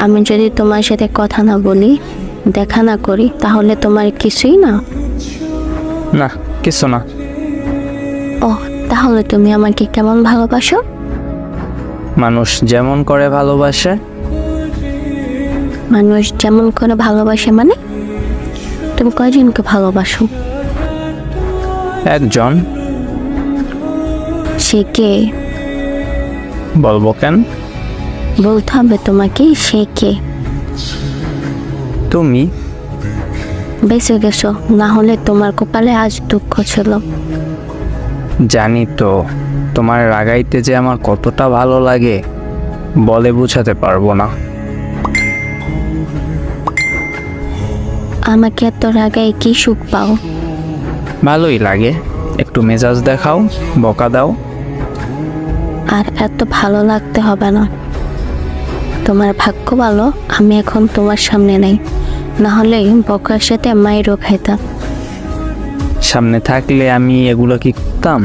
আমি যদি তোমার সাথে কথা না বলি দেখা না করি তাহলে তোমার কিছুই না? না কিছু না। ও তাহলে তুমি আমাকে কেমন ভালোবাসো? মানুষ যেমন করে ভালোবাসে। মানুষ যেমন করে ভালোবাসে মানে? তুমি কয়জনকে ভালোবাসো? একজন। সে কে? বলব কেন? বলতে হবে তোমাকে সে কে? তুমি? বেঁচে গেছো না হলে তোমার কপালে আজ দুঃখ ছিল। জানি তো তোমার রাগাইতে যে আমার কতটা ভালো লাগে বলে বুঝাতে পারব না। আমাকে এত রাগায় কি সুখ পাও? ভালোই লাগে একটু মেজাজ দেখাও বকা দাও। আর এত ভালো লাগতে হবে না। তোমার ভাগ্য ভালো আমি এখন তোমার সামনে নাই। না হলে বকার সাথে মায়েরও খাইতাম সামনে থাকলে আমি এগুলো কি করতাম?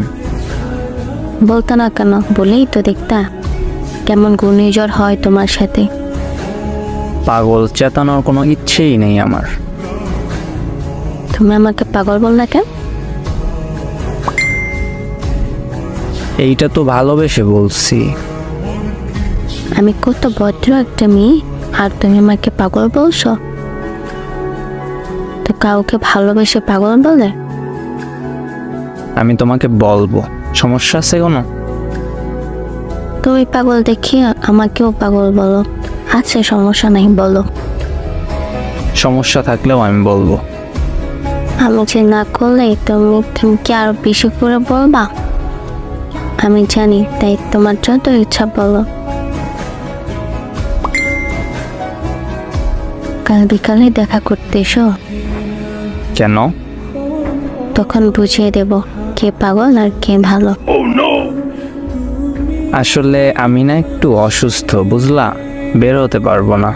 বলতো না কেন বলেই তো দেখতা। কেমন ঘূর্ণিঝড় হয় তোমার সাথে। পাগল চেতানোর কোনো ইচ্ছেই নেই আমার। তুমি আমাকে পাগল বল না কেন? এইটা তো ভালোবেসে বলছি। আমি কত ভদ্র একটা মেয়ে আর তুমি আমাকে পাগল বলছো? তো কাউকে ভালোবেসে পাগল বলে? আমি তোমাকে বলব সমস্যা আছে কোনো? তুমি পাগল দেখি আমাকেও পাগল বলো। আছে সমস্যা নাই বলো। সমস্যা থাকলেও আমি বলব। আমি যে না করলে তুমি তুমি কি আরও বেশি করে বলবা? আমি জানি তাই তোমার যত ইচ্ছা বলো। কাল বিকালে দেখা করতে এসো। কেন? তখন বুঝিয়ে দেব কে পাগল আর কে ভালো। আসলে আমি না একটু অসুস্থ বুঝলা? বের হতে পারব না।